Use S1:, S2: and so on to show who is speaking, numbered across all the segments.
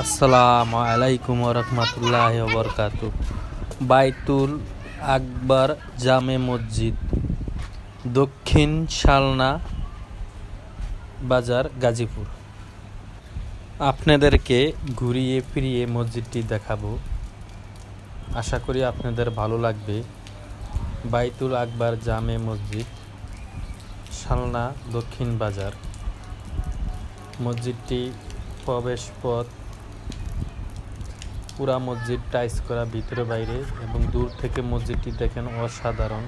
S1: আসসালামু আলাইকুম রহমতুল্লাহ বরকাত বাইতুল আকবর জামে মসজিদ, দক্ষিণ শালনা বাজার, গাজীপুর। আপনাদেরকে ঘুরিয়ে ফিরিয়ে মসজিদটি দেখাবো। আশা করি আপনাদের ভালো লাগবে। বাইতুল আকবর জামে মসজিদ, শালনা দক্ষিণ বাজার। মসজিদটি প্রবেশ পথ পুরা মসজিদ টাইস করা ভিতরে বাইরে এবং দূর থেকে মসজিদটি দেখেন অসাধারণ।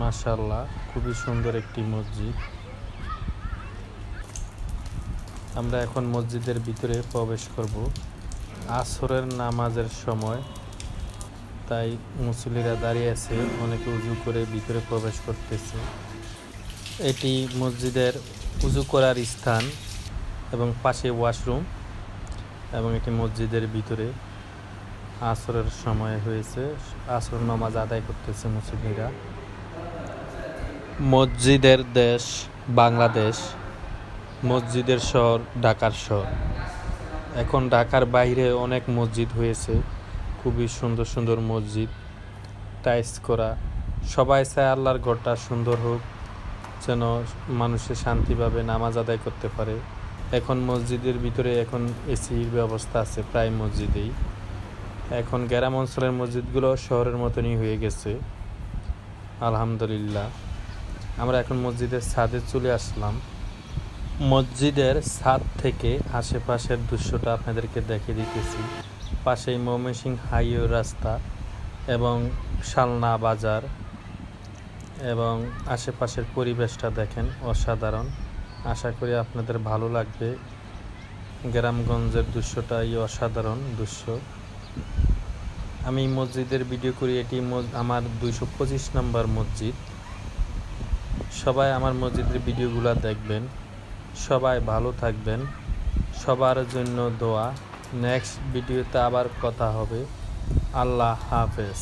S1: মাশাল্লাহ খুবই সুন্দর একটি মসজিদ। আমরা এখন মসজিদের ভিতরে প্রবেশ করব। আসরের নামাজের সময়, তাই মুসলিরা দাঁড়িয়ে আছে, অনেকে উজু করে ভিতরে প্রবেশ করতেছে। এটি মসজিদের উজু করার স্থান এবং পাশে ওয়াশরুম এবং এটি মসজিদের ভিতরে আসরের সময় হয়েছে, আসর নামাজ আদায় করতেছে মুসলিমরা মসজিদের দেশ বাংলাদেশ, মসজিদের শহর ঢাকার শহর। এখন ঢাকার বাইরে অনেক মসজিদ হয়েছে, খুবই সুন্দর সুন্দর মসজিদ টাইস করা। সবাই চায় আল্লাহর ঘরটা সুন্দর হোক, যেন মানুষে শান্তিভাবে নামাজ আদায় করতে পারে। এখন মসজিদের ভিতরে এখন এসির ব্যবস্থা আছে, প্রায় মসজিদেই। এখন গ্রাম অঞ্চলের মসজিদগুলো শহরের মতনই হয়ে গেছে। আলহামদুলিল্লাহ। আমরা এখন মসজিদের ছাদে চলে আসলাম। মসজিদের ছাদ থেকে আশেপাশের দৃশ্যটা আপনাদেরকে দেখিয়ে দিতেছি। পাশেই ময়মনসিং হাইওয়ে রাস্তা এবং শালনা বাজার এবং আশেপাশের পরিবেশটা দেখেন অসাধারণ। আশা করি আপনাদের ভালো লাগবে। গ্রামগঞ্জের দৃশ্যটাই অসাধারণ দৃশ্য। আমি মসজিদের ভিডিও করি, এটি আমার দুইশো পঁচিশ নম্বর মসজিদ। সবাই আমার মসজিদের ভিডিওগুলো দেখবেন। সবাই ভালো থাকবেন। সবার জন্য দোয়া। নেক্সট ভিডিওতে আবার কথা হবে। আল্লাহ হাফেজ।